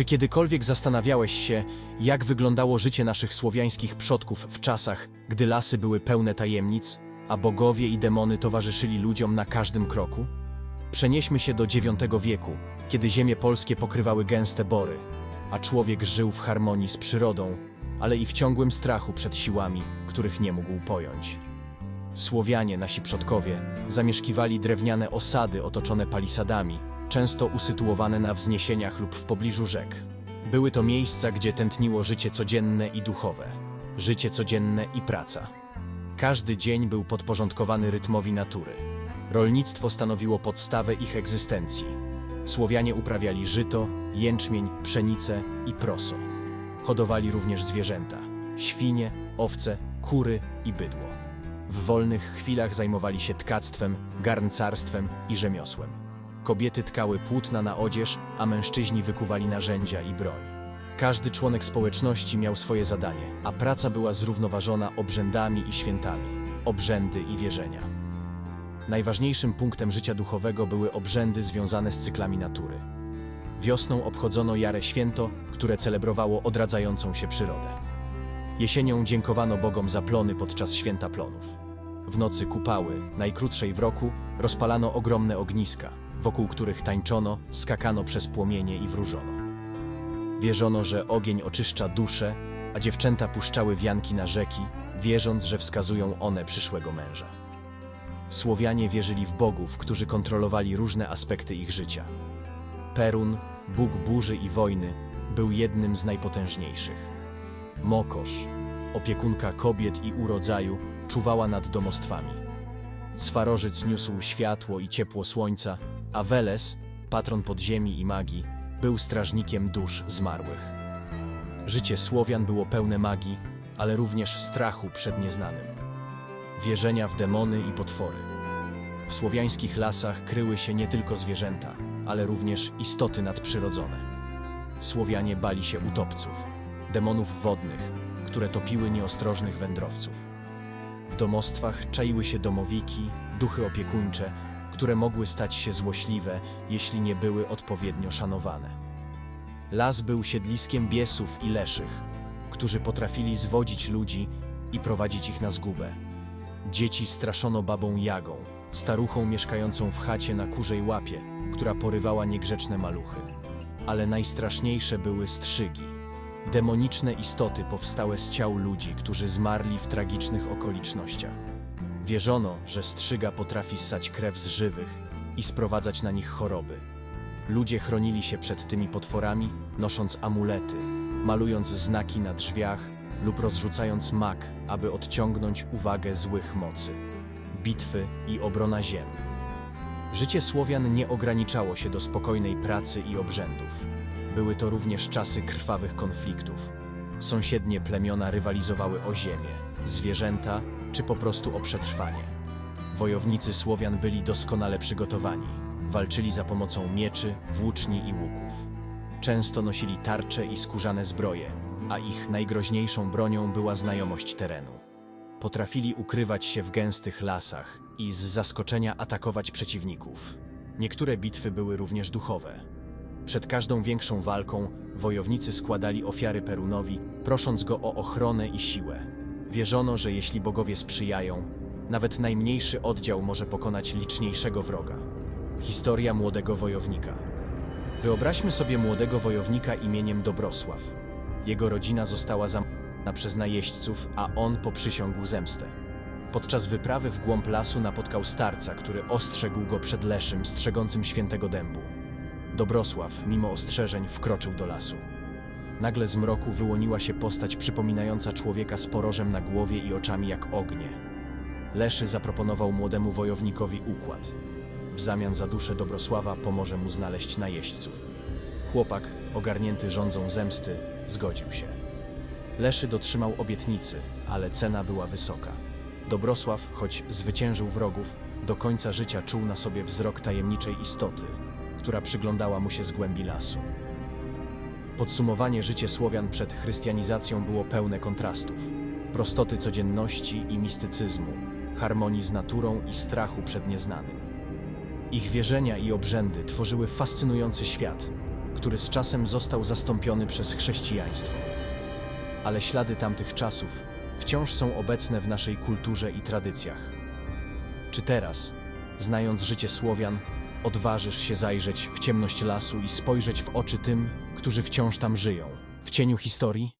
Czy kiedykolwiek zastanawiałeś się, jak wyglądało życie naszych słowiańskich przodków w czasach, gdy lasy były pełne tajemnic, a bogowie i demony towarzyszyli ludziom na każdym kroku? Przenieśmy się do IX wieku, kiedy ziemie polskie pokrywały gęste bory, a człowiek żył w harmonii z przyrodą, ale i w ciągłym strachu przed siłami, których nie mógł pojąć. Słowianie, nasi przodkowie, zamieszkiwali drewniane osady otoczone palisadami, często usytuowane na wzniesieniach lub w pobliżu rzek. Były to miejsca, gdzie tętniło życie codzienne i duchowe, życie codzienne i praca. Każdy dzień był podporządkowany rytmowi natury. Rolnictwo stanowiło podstawę ich egzystencji. Słowianie uprawiali żyto, jęczmień, pszenicę i proso. Hodowali również zwierzęta: świnie, owce, kury i bydło. W wolnych chwilach zajmowali się tkactwem, garncarstwem i rzemiosłem. Kobiety tkały płótna na odzież, a mężczyźni wykuwali narzędzia i broń. Każdy członek społeczności miał swoje zadanie, a praca była zrównoważona obrzędami i świętami, obrzędy i wierzenia. Najważniejszym punktem życia duchowego były obrzędy związane z cyklami natury. Wiosną obchodzono Jarę Święto, które celebrowało odradzającą się przyrodę. Jesienią dziękowano Bogom za plony podczas święta plonów. W nocy kupały, najkrótszej w roku, rozpalano ogromne ogniska, wokół których tańczono, skakano przez płomienie i wróżono. Wierzono, że ogień oczyszcza duszę, a dziewczęta puszczały wianki na rzeki, wierząc, że wskazują one przyszłego męża. Słowianie wierzyli w bogów, którzy kontrolowali różne aspekty ich życia. Perun, bóg burzy i wojny, był jednym z najpotężniejszych. Mokosz, opiekunka kobiet i urodzaju, czuwała nad domostwami. Swarożyc niósł światło i ciepło słońca, a Weles, patron podziemi i magii, był strażnikiem dusz zmarłych. Życie Słowian było pełne magii, ale również strachu przed nieznanym. Wierzenia w demony i potwory. W słowiańskich lasach kryły się nie tylko zwierzęta, ale również istoty nadprzyrodzone. Słowianie bali się utopców, demonów wodnych, które topiły nieostrożnych wędrowców. W domostwach czaiły się domowiki, duchy opiekuńcze, które mogły stać się złośliwe, jeśli nie były odpowiednio szanowane. Las był siedliskiem biesów i leszych, którzy potrafili zwodzić ludzi i prowadzić ich na zgubę. Dzieci straszono babą Jagą, staruchą mieszkającą w chacie na kurzej łapie, która porywała niegrzeczne maluchy. Ale najstraszniejsze były strzygi. Demoniczne istoty powstałe z ciał ludzi, którzy zmarli w tragicznych okolicznościach. Wierzono, że strzyga potrafi ssać krew z żywych i sprowadzać na nich choroby. Ludzie chronili się przed tymi potworami, nosząc amulety, malując znaki na drzwiach lub rozrzucając mak, aby odciągnąć uwagę złych mocy. Bitwy i obrona ziem. Życie Słowian nie ograniczało się do spokojnej pracy i obrzędów. Były to również czasy krwawych konfliktów. Sąsiednie plemiona rywalizowały o ziemię, zwierzęta czy po prostu o przetrwanie. Wojownicy Słowian byli doskonale przygotowani. Walczyli za pomocą mieczy, włóczni i łuków. Często nosili tarcze i skórzane zbroje, a ich najgroźniejszą bronią była znajomość terenu. Potrafili ukrywać się w gęstych lasach i z zaskoczenia atakować przeciwników. Niektóre bitwy były również duchowe. Przed każdą większą walką wojownicy składali ofiary Perunowi, prosząc go o ochronę i siłę. Wierzono, że jeśli bogowie sprzyjają, nawet najmniejszy oddział może pokonać liczniejszego wroga. Historia młodego wojownika. Wyobraźmy sobie młodego wojownika imieniem Dobrosław. Jego rodzina została zamordowana przez najeźdźców, a on poprzysiągł zemstę. Podczas wyprawy w głąb lasu napotkał starca, który ostrzegł go przed leszym strzegącym świętego dębu. Dobrosław, mimo ostrzeżeń, wkroczył do lasu. Nagle z mroku wyłoniła się postać przypominająca człowieka z porożem na głowie i oczami jak ognie. Leszy zaproponował młodemu wojownikowi układ. W zamian za duszę Dobrosława pomoże mu znaleźć najeźdźców. Chłopak, ogarnięty rządzą zemsty, zgodził się. Leszy dotrzymał obietnicy, ale cena była wysoka. Dobrosław, choć zwyciężył wrogów, do końca życia czuł na sobie wzrok tajemniczej istoty, która przyglądała mu się z głębi lasu. Podsumowanie życie Słowian przed chrystianizacją było pełne kontrastów. Prostoty codzienności i mistycyzmu, harmonii z naturą i strachu przed nieznanym. Ich wierzenia i obrzędy tworzyły fascynujący świat, który z czasem został zastąpiony przez chrześcijaństwo. Ale ślady tamtych czasów wciąż są obecne w naszej kulturze i tradycjach. Czy teraz, znając życie Słowian, odważysz się zajrzeć w ciemność lasu i spojrzeć w oczy tym, którzy wciąż tam żyją, w cieniu historii?